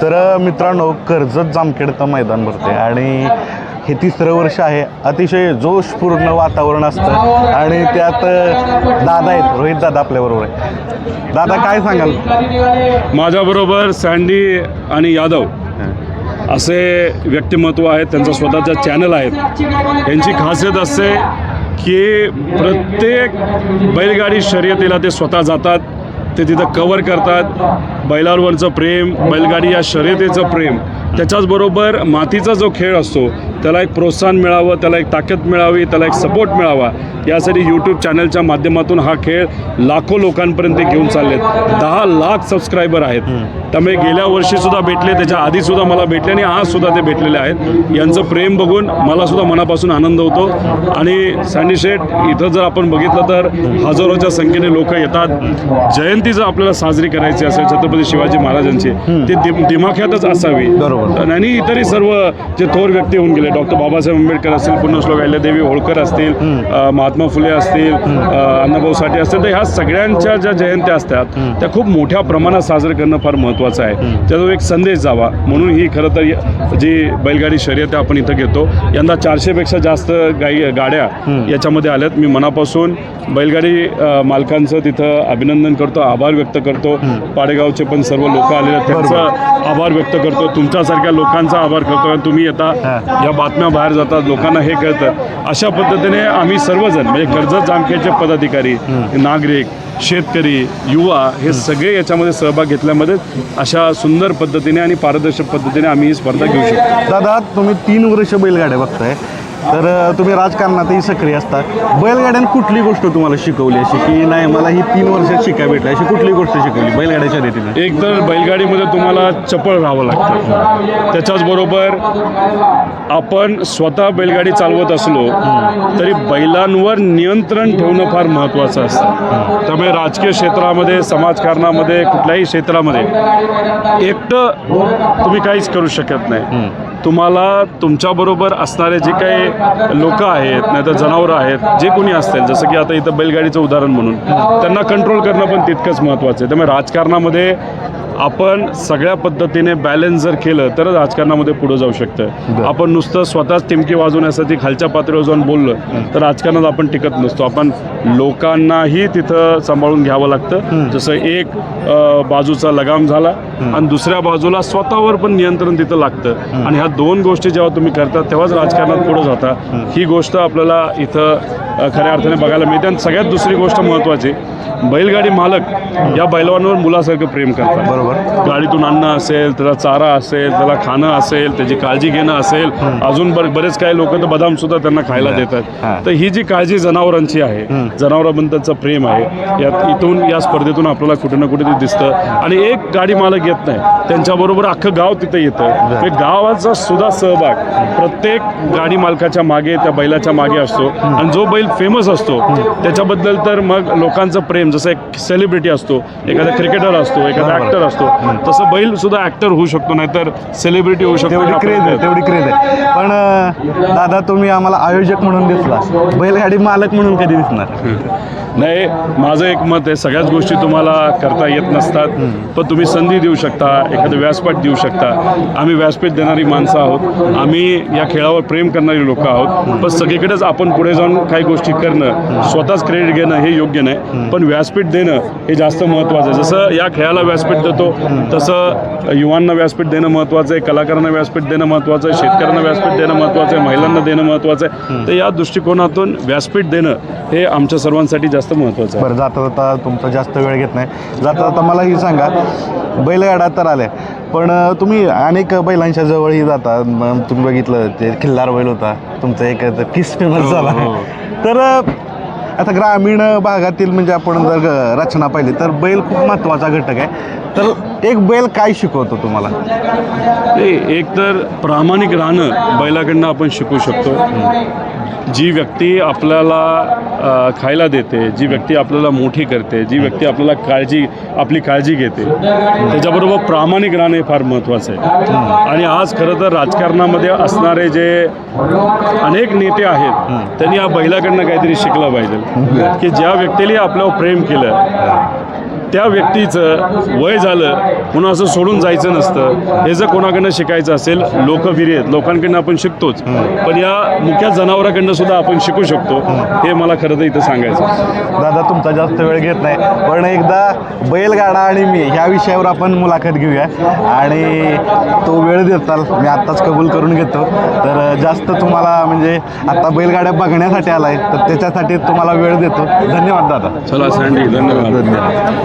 तर मित्रांनो कर्जत जामखेडचं मैदान भरते आणि हे तिसरं वर्ष आहे. अतिशय जोशपूर्ण वातावरण असतं आणि त्यात दादा आहेत. रोहित दादा आपल्याबरोबर आहे. दादा काय सांगाल? माझ्याबरोबर सँडी आणि यादव असे व्यक्तिमत्व आहेत. त्यांचा स्वतःचं चॅनल आहेत. यांची खासियत असते की प्रत्येक बैलगाडी शर्यतीला ते स्वतः जातात. ते तिथं कवर करतात. बैलांवरचं प्रेम बैलगाडी या शर्यतेचं प्रेम. त्याच्याचबरोबर मातीचा जो खेळ असतो त्याला एक प्रोत्साहन मिळावं त्याला एक ताकद मिळावी त्याला एक सपोर्ट मिळावा. यासाठी यूट्यूब चॅनलच्या माध्यमातून हा खेळ लाखो लोकांपर्यंत घेऊन चाललेत. दहा लाख सबस्क्रायबर आहेत. त्यामुळे गेल्या वर्षीसुद्धा भेटले त्याच्या आधीसुद्धा मला भेटले आणि आजसुद्धा ते भेटलेले आहेत. यांचं प्रेम बघून मलासुद्धा मनापासून आनंद होतो. आणि सँडी शेठ इथं जर आपण बघितलं तर हजारोच्या संख्येने लोक येतात. जयंती जर आपल्याला साजरी करायची असेल छत्रपती शिवाजी महाराजांची ती दिम दिमाख्यातच असावी. बरोबर. आणि इतरही सर्व जे थोर व्यक्ती होऊन गेले डॉक्टर बाबासाहेब आंबेडकर असतील पुण्यश्लोक अहिल्यादेवी होळकर असतील महात्मा फुले असतील अण्णाभाऊ साठे असतील तर ह्या सगळ्यांच्या ज्या जयंत्या असतात त्या खूप मोठ्या प्रमाणात साजरे करणं फार महत्त्वाचं आहे. त्याचा एक संदेश जावा. म्हणून ही खरं तर जी बैलगाडी शर्यत आहे आपण इथं घेतो यंदा चारशेपेक्षा जास्त गाई गाड्या याच्यामध्ये आल्यात. मी मनापासून बैलगाडी मालकांचं तिथं अभिनंदन करतो आभार व्यक्त करतो. पाडेगावचे पण सर्व लोक आलेले आहेत. त्यांचा आभार व्यक्त करतो. तुमच्यासारख्या लोकांचा आभार करतो. कारण तुम्ही येता या बातम्या बाहेर जातात. लोकांना हे कळतं. अशा पद्धतीने आम्ही सर्वजण म्हणजे कर्जत जामखेडचे पदाधिकारी नागरिक शेतकरी युवा हे सगळे याच्यामध्ये सहभाग घेतल्यामध्ये अशा सुंदर पद्धतीने आणि पारदर्शक पद्धतीने आम्ही ही स्पर्धा घेऊ शकतो. दादा तुम्ही तीन वर्ष बैलगाड्या बघताय. तर तुम्ही राजकारणातही सक्रिय असता. बैलगाड्यानं कुठली गोष्ट तुम्हाला शिकवली अशी की नाही मला ही तीन वर्षात शिकाय भेटली अशी कुठली गोष्ट शिकवली बैलगाड्या शर्यतीने एक तर बैलगाडीमध्ये तुम्हाला चपळ राहावं लागतं. त्याच्याचबरोबर आपण स्वतः बैलगाडी चालवत असलो तरी बैलांवर नियंत्रण ठेवणं फार महत्त्वाचं असतं. त्यामुळे राजकीय क्षेत्रामध्ये समाजकारणामध्ये कुठल्याही क्षेत्रामध्ये एकटं तुम्ही काहीच करू शकत नाही. तुम्हाला तुमच्याबरोबर असणारे जे काही लोक आहेत नाहीतर जनावरं आहेत जे कोणी असतील जसं की आता इथं बैलगाडीचं उदाहरण म्हणून त्यांना कंट्रोल करणं पण तितकंच महत्त्वाचं आहे. त्यामुळे राजकारणामध्ये आपण सगळ्या पद्धतीने बॅलन्स जर केलं तर राजकारणामध्ये पुढे जाऊ शकतं. आपण नुसतं स्वतःच टिमकी वाजवण्यासाठी खालच्या पातळीवर जाऊन बोललं तर राजकारणात आपण टिकत नसतो. आपण लोकांनाही तिथं सांभाळून घ्यावं लागतं. जसं एक बाजूचा लगाम झाला आणि दुसऱ्या बाजूला स्वतःवर पण नियंत्रण तिथं लागतं. आणि ह्या दोन गोष्टी जेव्हा तुम्ही करता तेव्हाच राजकारणात पुढे जाता. ही गोष्ट आपल्याला इथं खऱ्या अर्थाने बघायला मिळते. आणि सगळ्यात दुसरी गोष्ट महत्त्वाची बैलगाडी मालक या बैलवांवर मुलासारखं प्रेम करतात. बरोबर. गाडीतून अन्न असेल त्याला चारा असेल त्याला खाणं असेल त्याची काळजी घेणं असेल अजून बर बरेच काही लोक तर बदाम सुद्धा त्यांना खायला. देतात. तर ही जी काळजी जनावरांची आहे जनावरांबद्दलचं प्रेम आहे यात इथून या स्पर्धेतून आपल्याला कुठे ना कुठे ते दिसतं. आणि एक गाडी मालक येत नाही त्यांच्याबरोबर अख्खं गाव तिथं येतं. गावाचा सुद्धा सहभाग प्रत्येक गाडी मालकाच्या मागे त्या बैलाच्या मागे असतो. आणि जो बैल फेमस असतो. त्याच्याबद्दल तर मग लोकांचं प्रेम जसं एक सेलिब्रिटी असतो एखादा क्रिकेटर असतो एखादा. ऍक्टर असतो तसं बैल सुद्धा ऍक्टर होऊ शकतो नाहीतर सेलिब्रिटी होऊ शकतो. तेवढी क्रेज आहे तेवढी क्रेज आहे. पण दादा तुम्ही आम्हाला आयोजक म्हणून दिसला. बैलगाडी मालक म्हणून कधी दिसणार? नाही माझं एक मत आहे सगळ्याच गोष्टी तुम्हाला करता येत नसतात पण तुम्ही संधी देऊ शकता एखादं व्यासपीठ देऊ शकता. आम्ही व्यासपीठ देणारी माणसं आहोत आम्ही या खेळावर प्रेम करणारी लोक आहोत पण सगळीकडेच आपण पुढे जाऊन काही गोष्टी करणं स्वतःच क्रेडिट घेणं हे योग्य नाही पण व्यासपीठ देणं हे जास्त महत्त्वाचं आहे. जसं या खेळाला व्यासपीठ देतो तसं युवांना व्यासपीठ देणं महत्त्वाचं आहे कलाकारांना व्यासपीठ देणं महत्त्वाचं आहे शेतकऱ्यांना व्यासपीठ देणं महत्त्वाचं आहे महिलांना देणं महत्त्वाचं आहे. तर या दृष्टिकोनातून व्यासपीठ देणं हे आमच्या सर्वांसाठी जास्त महत्त्वाचं आहे. बरं जाता जाता तुमचा जास्त वेळ घेत नाही. जाता जाता मला ही सांगा बैलगाडा तर आल्या पण तुम्ही अनेक बैलांच्या जवळही जाता. मग तुम्ही बघितलं ते खिल्लार बैल होता. तुमचा एक किस फेमस झाला. हो. तर आता ग्रामीण भागातील म्हणजे आपण जर रचना पाहिली तर बैल खूप महत्त्वाचा घटक आहे. तर एक बैल काय शिकवतो तुम्हाला? नाही एक तर प्रामाणिक राहणं बैलाकडनं आपण शिकू शकतो. जी व्यक्ती आपल्याला खायला देते जी व्यक्ती आपल्याला मोठी करते जी व्यक्ती आपल्याला काळजी आपली काळजी घेते त्याच्याबरोबर प्रामाणिक राहणं हे फार महत्त्वाचं आहे. आणि आज खरं तर राजकारणामध्ये असणारे जे अनेक नेते आहेत त्यांनी या बैलाकडनं काहीतरी शिकलं पाहिजे की ज्या व्यक्तीने आपल्यावर प्रेम केलं त्या व्यक्तीचं वय झालं म्हणून असं सोडून जायचं नसतं. हे जर कोणाकडनं शिकायचं असेल लोक आहेत. लोकांकडनं आपण शिकतोच. पण या मुख्या जनावराकडनं सुद्धा आपण शिकू शकतो. हे मला खरं तर इथं सांगायचं. दादा तुमचा जास्त वेळ घेत नाही. पण एकदा बैलगाडा आणि मी ह्या विषयावर आपण मुलाखत घेऊया. आणि तो वेळ देताल. मी आत्ताच कबूल करून घेतो. तर जास्त तुम्हाला म्हणजे आता बैलगाड्या बघण्यासाठी आलाय तर त्याच्यासाठी तुम्हाला वेळ देतो. धन्यवाद दादा. चला सँडी. धन्यवाद. धन्यवाद.